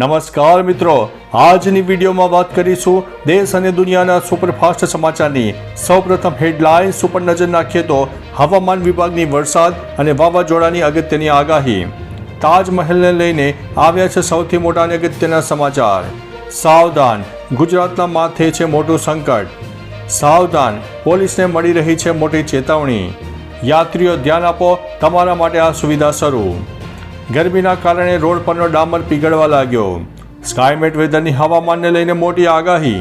નમસ્કાર મિત્રો, આજની વિડીયોમાં વાત કરીશું દેશ અને દુનિયાના સુપરફાસ્ટ સમાચારની. સૌપ્રથમ હેડલાઇન્સ ઉપર નજર નાખીએ તો હવામાન વિભાગની વરસાદ અને વાવાઝોડાની અગત્યની આગાહી. તાજમહેલને લઈને આવ્યા છે સૌથી મોટા અગત્યના સમાચાર. સાવધાન, ગુજરાતના માથે છે મોટું સંકટ. સાવધાન, પોલીસને મળી રહી છે મોટી ચેતવણી. યાત્રીઓ ધ્યાન આપો, તમારા માટે આ સુવિધા શરૂ. ગરમીના કારણે રોડ પરનો ડામર પીગળવા લાગ્યો. સ્કાયમેટ વેધરની હવામાનને લઈને મોટી આગાહી.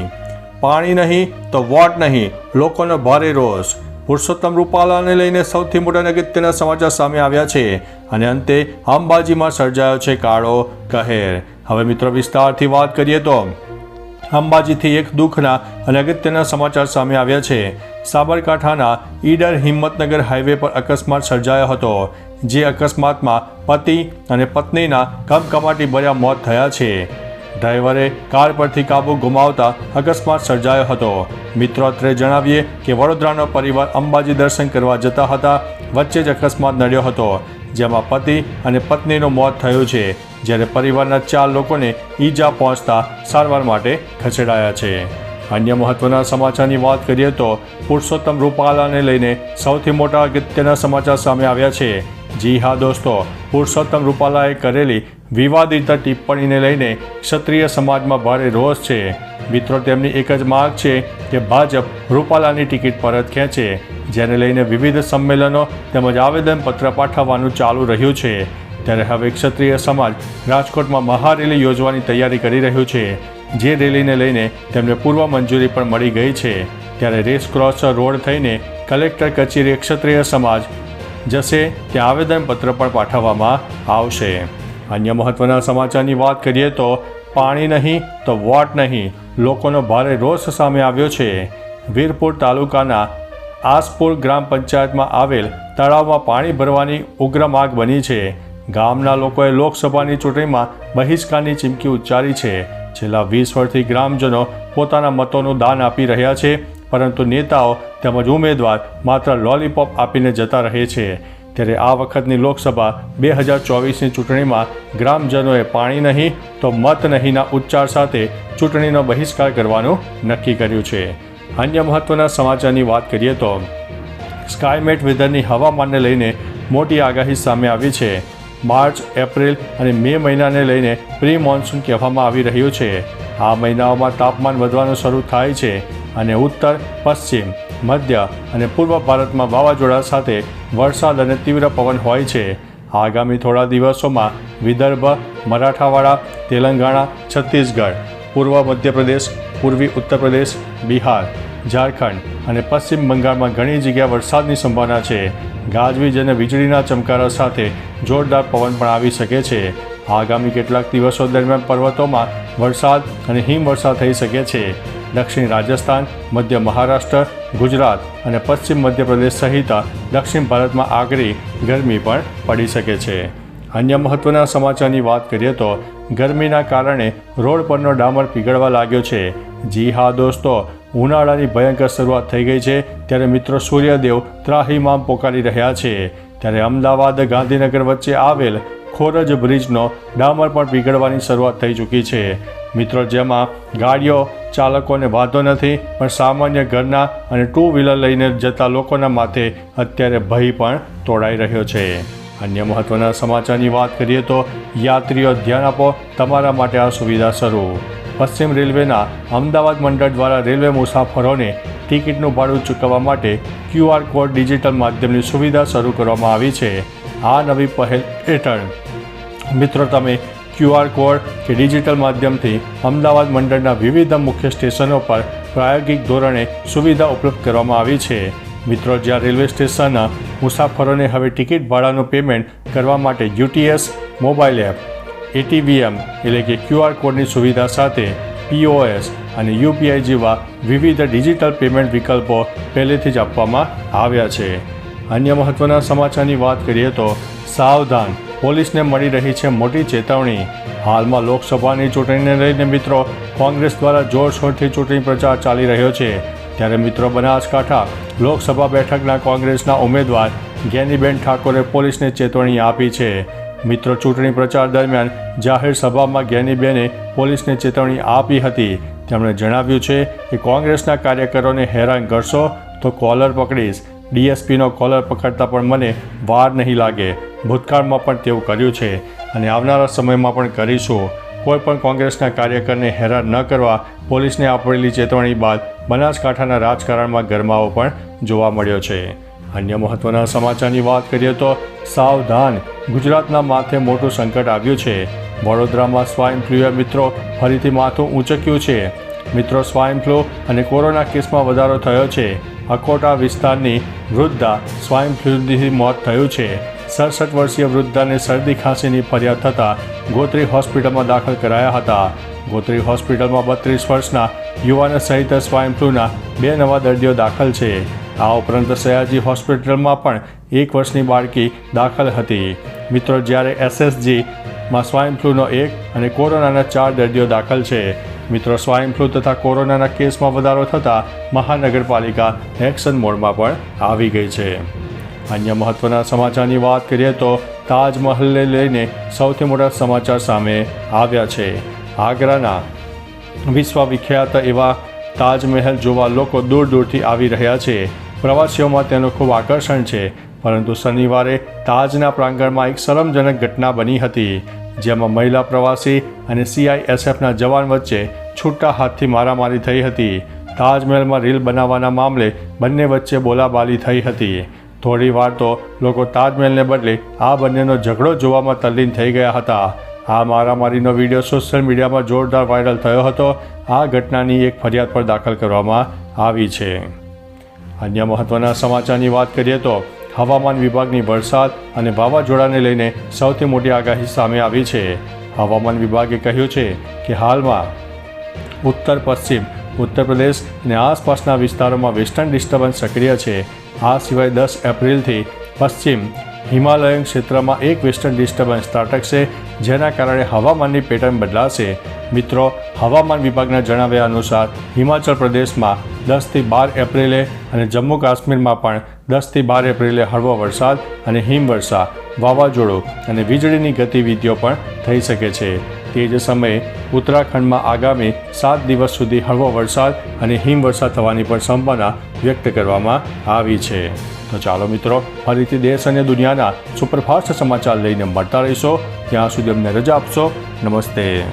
પાણી નહીં તો વોટ નહીં, લોકોનો ભારે રોષ. પુરુષોત્તમ રૂપાલાને લઈને સૌથી મોટા નગત્યના સમાચાર સામે આવ્યા છે અને અંતે અંબાજીમાં સર્જાયો છે કાળો કહેર. હવે મિત્રો વિસ્તારથી વાત કરીએ તો અંબાજીથી એક દુઃખના અને અગત્યના સમાચાર સામે આવ્યા છે. સાબરકાંઠાના ઈડર હિંમતનગર હાઈવે પર અકસ્માત સર્જાયો હતો. જે અકસ્માતમાં પતિ અને પત્નીના કમકમાટી ભર્યા મોત થયા છે. ડ્રાઈવરે કાર પરથી કાબુ ગુમાવતા અકસ્માત સર્જાયો હતો. મિત્રો અત્રે જણાવીએ કે વડોદરાનો પરિવાર અંબાજી દર્શન કરવા જતા હતા, વચ્ચે જ અકસ્માત નડ્યો હતો, જેમાં પતિ અને પત્નીનું મોત થયું છે, જ્યારે પરિવારના ચાર લોકોને ઈજા પહોંચતા સારવાર માટે ખસેડાયા છે. અન્ય મહત્વના સમાચારની વાત કરીએ તો પુરુષોત્તમ રૂપાલાને લઈને સૌથી મોટા અગત્યના સમાચાર સામે આવ્યા છે. જી હા દોસ્તો, પુરુષોત્તમ રૂપાલાએ કરેલી વિવાદિત ટિપ્પણીને લઈને ક્ષત્રિય સમાજમાં ભારે રોષ છે. મિત્રો, તેમની એક જ માગ છે કે ભાજપ રૂપાલાની ટિકિટ પરત ખેંચે, જેને લઈને વિવિધ સંમેલનો તેમજ આવેદનપત્ર પાઠવવાનું ચાલુ રહ્યું છે. ત્યારે હવે ક્ષત્રિય સમાજ રાજકોટમાં મહારેલી યોજવાની તૈયારી કરી રહ્યું છે, જે રેલીને લઈને તેમને પૂર્વ મંજૂરી પણ મળી ગઈ છે. ત્યારે રેસ ક્રોસ રોડ થઈને કલેક્ટર કચેરી ક્ષત્રિય સમાજ જશે ત્યાં આવેદનપત્ર પણ પાઠવવામાં આવશે. અન્ય મહત્વના સમાચારની વાત કરીએ તો પાણી નહીં તો વોટ નહીં. લોકોનો ભારે રોષ સામે આવ્યો છે. વીરપુર તાલુકાના આસપુર ગ્રામ પંચાયતમાં આવેલ તળાવમાં પાણી ભરવાની ઉગ્ર માગ બની છે. ગામના લોકોએ લોકસભાની ચૂંટણીમાં બહિષ્કારની ચીમકી ઉચ્ચારી છે. છેલ્લા વીસ વર્ષથી ગ્રામજનો પોતાના મતોનું દાન આપી રહ્યા છે. પરંતુ નેતાઓ તેમજ ઉમેદવાર માત્ર લોલીપોપ આપીને જતા રહે છે. ત્યારે આ વખતની લોકસભા બે હજાર ચોવીસની ચૂંટણીમાં ગ્રામજનોએ પાણી નહીં તો મત નહીંના ઉચ્ચાર સાથે ચૂંટણીનો બહિષ્કાર કરવાનું નક્કી કર્યું છે. અન્ય મહત્વના સમાચારની વાત કરીએ તો, સ્કાયમેટ વેધરની હવામાનને લઈને મોટી આગાહી સામે આવી છે. માર્ચ, એપ્રિલ અને મે મહિનાને લઈને પ્રી મોન્સૂન કહેવામાં આવી રહ્યું છે. આ મહિનાઓમાં તાપમાન વધવાનું શરૂ થાય છે અને ઉત્તર, પશ્ચિમ, મધ્ય અને પૂર્વ ભારતમાં વાવાઝોડા સાથે વરસાદ અને તીવ્ર પવન હોય છે. આગામી થોડા દિવસોમાં વિદર્ભ, મરાઠાવાડા, તેલંગાણા, છત્તીસગઢ, પૂર્વ મધ્યપ્રદેશ, પૂર્વી ઉત્તર પ્રદેશ બિહાર, ઝારખંડ અને પશ્ચિમ બંગાળમાં ઘણી જગ્યા વરસાદની સંભાવના છે. ગાજવીજ અને વીજળીના ચમકારા સાથે જોરદાર પવન પણ આવી શકે છે. આગામી કેટલાક દિવસો દરમિયાન પર્વતોમાં વરસાદ અને હિમવર્ષા થઈ શકે છે. દક્ષિણ રાજસ્થાન, મધ્ય મહારાષ્ટ્ર, ગુજરાત અને પશ્ચિમ મધ્યપ્રદેશ સહિત દક્ષિણ ભારતમાં આકરી ગરમી પણ પડી શકે છે. અન્ય મહત્વના સમાચારની વાત કરીએ તો, ગરમીના કારણે રોડ પરનો ડામર પીગળવા લાગ્યો છે. જી હા દોસ્તો, ઉનાળાની ભયંકર શરૂઆત થઈ ગઈ છે ત્યારે મિત્રો સૂર્યદેવ ત્રાહીમામ પોકારી રહ્યા છે. ત્યારે અમદાવાદ ગાંધીનગર વચ્ચે આવેલ ખોરજ બ્રિજનો ડામર પણ પીગળવાની શરૂઆત થઈ ચૂકી છે. મિત્રો, જેમાં ગાડીઓ, ચાલકોને વાંધો નથી, પણ સામાન્ય ઘરના અને ટુ વ્હીલર લઈને જતા લોકોના માથે અત્યારે ભય પણ તોડાઈ રહ્યો છે. અન્ય મહત્વના સમાચારની વાત કરીએ તો યાત્રીઓ ધ્યાન આપો, તમારા માટે આ સુવિધા શરૂ. પશ્ચિમ રેલવેના અમદાવાદ મંડળ દ્વારા રેલવે મુસાફરોને ટિકિટનું ભાડું ચૂકવવા માટે ક્યુઆર કોડ ડિજિટલ માધ્યમની સુવિધા શરૂ કરવામાં આવી છે. આ નવી પહેલ હેઠળ મિત્રો, તમે ક્યુઆર કોડ કે ડિજિટલ માધ્યમથી અમદાવાદ મંડળના વિવિધ મુખ્ય સ્ટેશનો પર પ્રાયોગિક ધોરણે સુવિધા ઉપલબ્ધ કરવામાં આવી છે. મિત્રો, જ્યાં રેલવે સ્ટેશનના મુસાફરોને હવે ટિકિટ ભાડાનું પેમેન્ટ કરવા માટે યુટીએસ, મોબાઈલ એપ, એટીવીએમ એટલે કે ક્યુઆર કોડની સુવિધા સાથે પીઓએસ અને યુપીઆઈ જેવા વિવિધ ડિજિટલ પેમેન્ટ વિકલ્પો પહેલેથી જ આપવામાં આવ્યા છે. અન્ય મહત્વના સમાચારની વાત કરીએ તો સાવધાન પોલીસને મળી રહી છે મોટી ચેતવણી. હાલમાં લોકસભાની ચૂંટણીને લઈને મિત્રો કોંગ્રેસ દ્વારા જોરશોરથી ચૂંટણી પ્રચાર ચાલી રહ્યો છે. ત્યારે મિત્રો બનાસકાંઠા લોકસભા બેઠકના કોંગ્રેસના ઉમેદવાર જ્ઞાનીબેન ઠાકોરે પોલીસને ચેતવણી આપી છે. મિત્રો ચૂંટણી પ્રચાર દરમિયાન જાહેર સભામાં જ્ઞાનીબેને પોલીસને ચેતવણી આપી હતી. તેમણે જણાવ્યું છે કે કોંગ્રેસના કાર્યકરોને હેરાન કરશો તો કોલર પકડીશ. ડીએસપીનો કોલર પકડતા પણ મને વાર નહીં લાગે. ભૂતકાળમાં પણ તેવું કર્યું છે અને આવનારા સમયમાં પણ કરીશું. કોઈ પણ કોંગ્રેસના કાર્યકરને હેરાન ન કરવા પોલીસને આપેલી ચેતવણી બાદ બનાસકાંઠાના રાજકારણમાં ગરમાવો પણ જોવા મળ્યો છે. અન્ય મહત્વના સમાચારની વાત કરીએ તો સાવધાન. ગુજરાતના માથે મોટું સંકટ આવ્યું છે. વડોદરામાં સ્વાઇન ફ્લુએ મિત્રો ફરીથી માથું ઊંચક્યું છે. મિત્રો સ્વાઇન ફ્લૂ અને કોરોના કેસમાં વધારો થયો છે. અકોટા વિસ્તારની વૃદ્ધા સ્વાઇન ફ્લૂથી મોત થયું છે. સડસઠ વર્ષીય વૃદ્ધાને શરદી ખાંસીની ફરિયાદ થતાં ગોત્રી હોસ્પિટલમાં દાખલ કરાયા હતા. ગોત્રી હોસ્પિટલમાં બત્રીસ વર્ષના યુવાન સહિત સ્વાઇન ફ્લૂના બે નવા દર્દીઓ દાખલ છે. આ ઉપરાંત સયાજી હોસ્પિટલમાં પણ એક વર્ષની બાળકી દાખલ હતી. મિત્રો, જ્યારે એસએસજીમાં સ્વાઇન ફ્લૂનો એક અને કોરોનાના ચાર દર્દીઓ દાખલ છે. મિત્રો સ્વાઇન ફ્લૂ તથા કોરોનાના કેસમાં વધારો થતાં મહાનગરપાલિકા એક્શન મોડમાં પણ આવી ગઈ છે. અન્ય મહત્વના સમાચારની વાત કરીએ તો તાજમહલને લઈને સૌથી મોટા સમાચાર સામે આવ્યા છે. આગ્રાના વિશ્વવિખ્યાત એવા તાજમહેલ જોવા લોકો દૂર દૂરથી આવી રહ્યા છે. પ્રવાસીઓમાં તેનું ખૂબ આકર્ષણ છે, પરંતુ શનિવારે તાજના પ્રાંગણમાં એક શરમજનક ઘટના બની હતી, જેમાં મહિલા પ્રવાસી અને સીઆઈએસએફના જવાન વચ્ચે છૂટા હાથથી મારામારી થઈ હતી. તાજમહેલમાં રીલ બનાવવાના મામલે બંને વચ્ચે બોલાબાલી થઈ હતી. થોડી વાર તો લોકો તાજમહેલને બદલે આ બંનેનો ઝઘડો જોવામાં તલ્લીન થઈ ગયા હતા. આ મારામારીનો વીડિયો સોશિયલ મીડિયામાં જોરદાર વાયરલ થયો હતો. આ ઘટનાની એક ફરિયાદ પર દાખલ કરવામાં આવી છે. અન્ય મહત્વના સમાચારની વાત કરીએ તો, હવામાન વિભાગની વરસાદ અને વાવાઝોડાને લઈને સૌથી મોટી આગાહી સામે આવી છે. હવામાન વિભાગે કહ્યું છે કે હાલમાં ઉત્તર પશ્ચિમ ઉત્તર પ્રદેશ અને આસપાસના વિસ્તારોમાં વેસ્ટર્ન ડિસ્ટર્બન્સ સક્રિય છે. આ સિવાય દસ એપ્રિલથી પશ્ચિમ હિમાલયન ક્ષેત્રમાં એક વેસ્ટર્ન ડિસ્ટર્બન્સ ત્રાટકશે, જેના કારણે હવામાનની પેટર્ન બદલાશે. મિત્રો, હવામાન વિભાગના જણાવ્યા અનુસાર, હિમાચલ પ્રદેશમાં દસથી બાર એપ્રિલે અને જમ્મુ કાશ્મીરમાં પણ દસથી બાર એપ્રિલે હળવો વરસાદ અને હિમવર્ષા વાવાઝોડું અને વીજળીની ગતિવિધિઓ પણ થઈ શકે છે. તે જ સમયે ઉત્તરાખંડમાં આગામી સાત દિવસ સુધી હળવો વરસાદ અને હિમવર્ષા થવાની પણ સંભાવના વ્યક્ત કરવામાં આવી છે. તો ચાલો મિત્રો ફરીથી દેશ અને દુનિયાના સુપરફાસ્ટ સમાચાર લઈને મળતા રહીશો. ત્યાં સુધી અમને રજા આપશો. નમસ્તે.